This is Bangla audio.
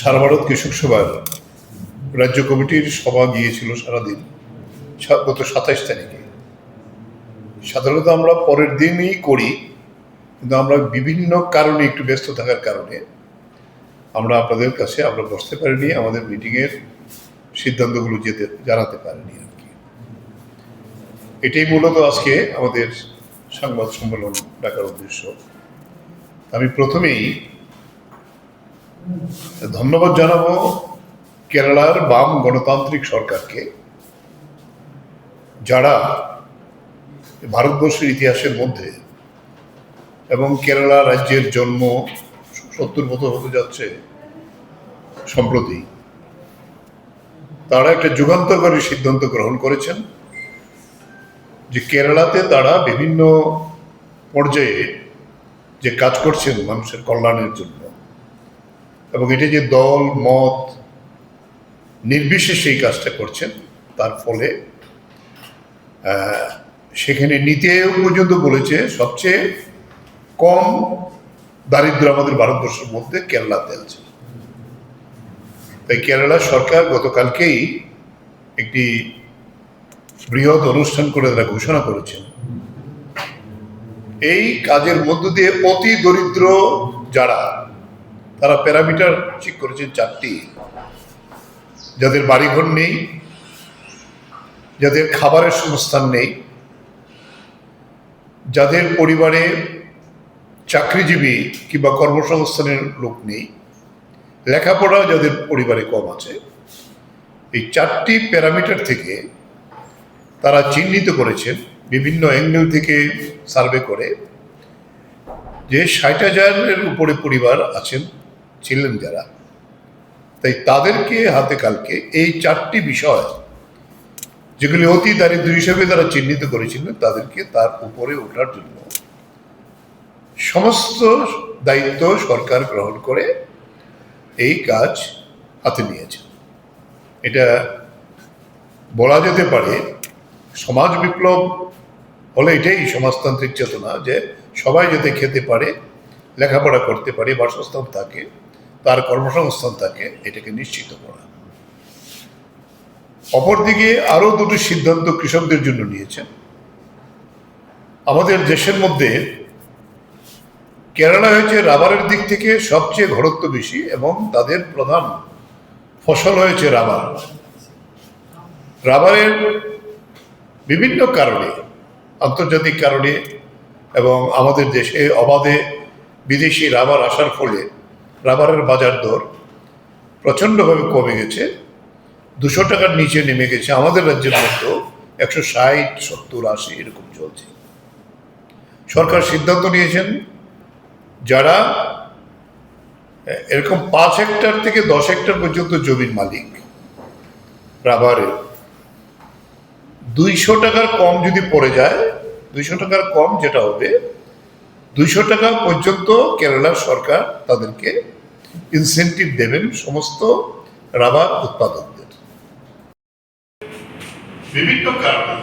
সারা ভারত কৃষক সভার রাজ্য কমিটির সভা গিয়েছিল সারাদিন গত সাতাইশ তারিখে। সাধারণত আমরা পরের দিনই করি, কিন্তু আমরা বিভিন্ন কারণে একটু ব্যস্ত থাকার কারণে আমরা আপনাদের কাছে, আমরা বসতে পারিনি, আমাদের মিটিংয়ের সিদ্ধান্তগুলো যেতে, জানাতে পারিনি আর কি। এটাই মূলত আজকে আমাদের সংবাদ সম্মেলন ডাকার উদ্দেশ্য। আমি প্রথমেই ধন্যবাদ জানাব কেরালার বাম গণতান্ত্রিক সরকারকে, যারা ভারতবর্ষের ইতিহাসের মধ্যে এবং কেরালা রাজ্যের জন্ম সত্তর বছর হতে যাচ্ছে সম্প্রতি, তারা একটা যুগান্তকারী সিদ্ধান্ত গ্রহণ করেছেন যে কেরালাতে তারা বিভিন্ন পর্যায়ে যে কাজ করছেন মানুষের কল্যাণের জন্য এবং এটা যে দল, মত নির্বিশেষে এই কাজটা করছেন, তার ফলে সেখানে নীতিও পর্যন্ত বলেছে সবচেয়ে কম দারিদ্র আমাদের ভারতবর্ষের মধ্যে কেরালা আছে তাই কেরালা সরকার গতকালকেই একটি বৃহৎ অনুষ্ঠান করে তারা ঘোষণা করেছেন। এই কাজের মধ্য দিয়ে অতি দরিদ্র যারা তারা প্যারামিটার ঠিক করেছেন চারটি। যাদের বাড়িঘর নেই, যাদের খাবারের সংস্থান নেই, যাদের পরিবারে চাকরিজীবী কিংবা কর্মসংস্থানের লোক নেই লেখাপড়া যাদের পরিবারে কম আছে, এই চারটি প্যারামিটার থেকে তারা চিহ্নিত করেছেন, বিভিন্ন অ্যাঙ্গেল থেকে সার্ভে করে যে ষাট হাজারের উপরে পরিবার আছেন ছিলেন যারা। তাই তাদেরকে হাতে কালকে এই চারটি বিষয় যেগুলি অতি দারিদ্র হিসেবে তারা চিহ্নিত করেছিলেন, তাদেরকে তার উপরে ওঠার জন্য সমস্ত দায়িত্ব সরকার গ্রহণ করে এই কাজ হাতে নিয়েছে। এটা বলা যেতে পারে সমাজ বিপ্লব হলে এটাই সমাজতান্ত্রিক চেতনা যে সবাই যাতে খেতে পারে, লেখাপড়া করতে পারে, বাসস্থান থাকে তার কর্মসংস্থান থাকে এটাকে নিশ্চিত করা। অপরদিকে আরও দুটি সিদ্ধান্ত কৃষকদের জন্য নিয়েছেন। আমাদের দেশের মধ্যে কেরালা হয়েছে রাবারের দিক থেকে সবচেয়ে ঘরত্ব বেশি এবং তাদের প্রধান ফসল হয়েছে রাবার। রাবারের বিভিন্ন কারণে, আন্তর্জাতিক কারণে এবং আমাদের দেশে অবাধে বিদেশি রাবার আসার ফলে রাবারের বাজার দর প্রচণ্ডভাবে কমে গেছে। দুশো টাকার নিচে নেমে গেছে। আমাদের রাজ্যের মধ্যেও একশো ষাট, সত্তর, আশি এরকম চলছে। সরকার সিদ্ধান্ত নিয়েছেন যারা এরকম পাঁচ হেক্টর থেকে দশ হেক্টর পর্যন্ত জমির মালিক রাবারের দুইশো টাকার কম যদি পড়ে যায়, দুইশো টাকার কম যেটা হবে দুইশো টাকা পর্যন্ত কেরালার সরকার তাদেরকে ইনসেন্টিভ দেবেন সমস্ত রাবার উৎপাদকদের। বিভিন্ন কারণে